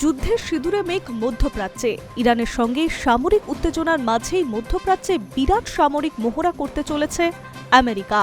যুদ্ধের সিঁদুরে মেঘ মধ্যপ্রাচ্যে। ইরানের সঙ্গে সামরিক উত্তেজনার মাঝেই মধ্যপ্রাচ্যে বিরাট সামরিক মহড়া করতে চলেছে আমেরিকা।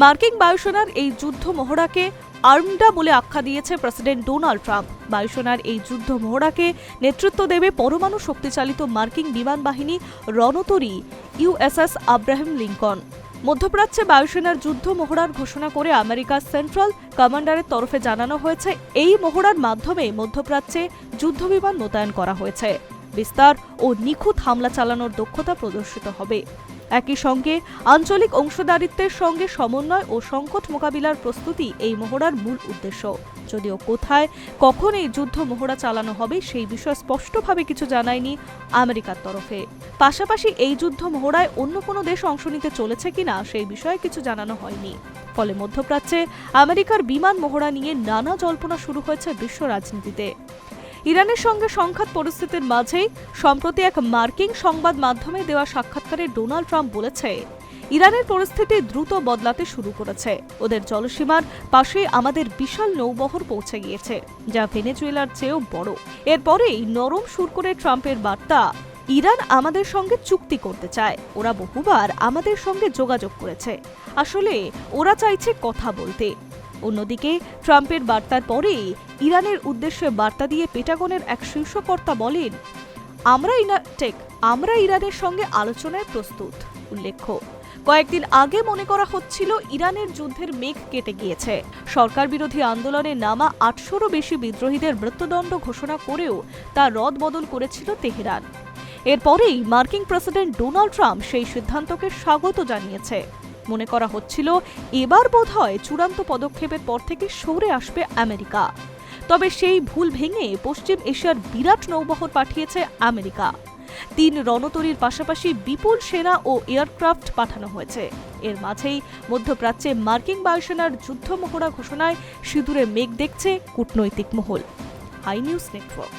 মার্কিন বায়ুসেনার এই যুদ্ধ মহড়াকে আর্মডা বলে আখ্যা দিয়েছে প্রেসিডেন্ট ডোনাল্ড ট্রাম্প। বায়ুসেনার এই যুদ্ধ মহড়াকে নেতৃত্ব দেবে পরমাণু শক্তিচালিত মার্কিন বিমান বাহিনী রণতরী ইউএসএস আব্রাহিম লিঙ্কন। মধ্যপ্রাচ্যে বায়ুসেনার যুদ্ধ মহড়ার ঘোষণা করে আমেরিকার সেন্ট্রাল কমান্ডারের তরফে জানানো হয়েছে, এই মহড়ার মাধ্যমে মধ্যপ্রাচ্যে যুদ্ধবিমান মোতায়েন করা হয়েছে। বিস্তার ও নিখুঁত হামলা চালানোর দক্ষতা প্রদর্শিত হবে। একই সঙ্গে আঞ্চলিক অংশীদারিত্বের সঙ্গে সমন্বয় ও সংকট মোকাবিলার প্রস্তুতি এই মহড়ার মূল উদ্দেশ্য। যদিও কোথায় কখন এই যুদ্ধ মহড়া চালানো হবে সেই বিষয়ে স্পষ্টভাবে কিছু জানায়নি আমেরিকার তরফে। পাশাপাশি এই যুদ্ধ মহড়ায় অন্য কোনো দেশ অংশ নিতে চলেছে কিনা সেই বিষয়ে কিছু জানানো হয়নি। ফলে মধ্যপ্রাচ্যে আমেরিকার বিমান মহড়া নিয়ে নানা জল্পনা শুরু হয়েছে বিশ্ব রাজনীতিতে। ইরানের সঙ্গে সংঘাত পরিস্থিতির মাঝেই, সম্প্রতি এক মার্কিন সংবাদ মাধ্যমে দেওয়া সাক্ষাৎকারে ডোনাল্ড ট্রাম্প বলেছে, ইরানের পরিস্থিতি দ্রুত বদলাতে শুরু করেছে। ওদের জলসীমার পাশে আমাদের বিশাল নৌবহর পৌঁছে গিয়েছে, যা ভেনেজুয়েলার চেয়েও বড়। এরপরেই নরম সুর করে ট্রাম্পের বার্তা, ইরান আমাদের সঙ্গে চুক্তি করতে চায়। ওরা বহুবার আমাদের সঙ্গে যোগাযোগ করেছে। আসলে ওরা চাইছে কথা বলতে। অন্যদিকে, ট্রাম্পের বার্তার পরেই ইরানের উদ্দেশ্যে বার্তা দিয়ে পেটাগনের এক শীর্ষকর্তা বলেন, আমরা ইনা, টেক, আমরা ইরানের সঙ্গে আলোচনায় প্রস্তুত। উল্লেখ্য, কয়েকদিন আগে মনে করা হচ্ছিল ইরানের যুদ্ধের মেঘ কেটে গিয়েছে। সরকার বিরোধী আন্দোলনে নামা আটশোরও বেশি বিদ্রোহীদের মৃত্যুদণ্ড ঘোষণা করেও তা রদ বদল করেছিল তেহরান। এরপরেই মার্কিন প্রেসিডেন্ট ডোনাল্ড ট্রাম্প সেই সিদ্ধান্তকে স্বাগত জানিয়েছে। মনে করা হচ্ছিল, এবার বোধহয় চূড়ান্ত পদক্ষেপের পর থেকে সরে আসবে আমেরিকা। তবে সেই ভুল ভেঙে পশ্চিম এশিয়ার বিরাট নৌবহর পাঠিয়েছে আমেরিকা। তিন রণতরীর পাশাপাশি বিপুল সেনা ও এয়ারক্রাফট পাঠানো হয়েছে। এর মাঝেই মধ্যপ্রাচ্যে মার্কিন বায়ুসেনার যুদ্ধ মহড়া ঘোষণায় সিঁদুরে মেঘ দেখছে কূটনৈতিক মহল। High news network.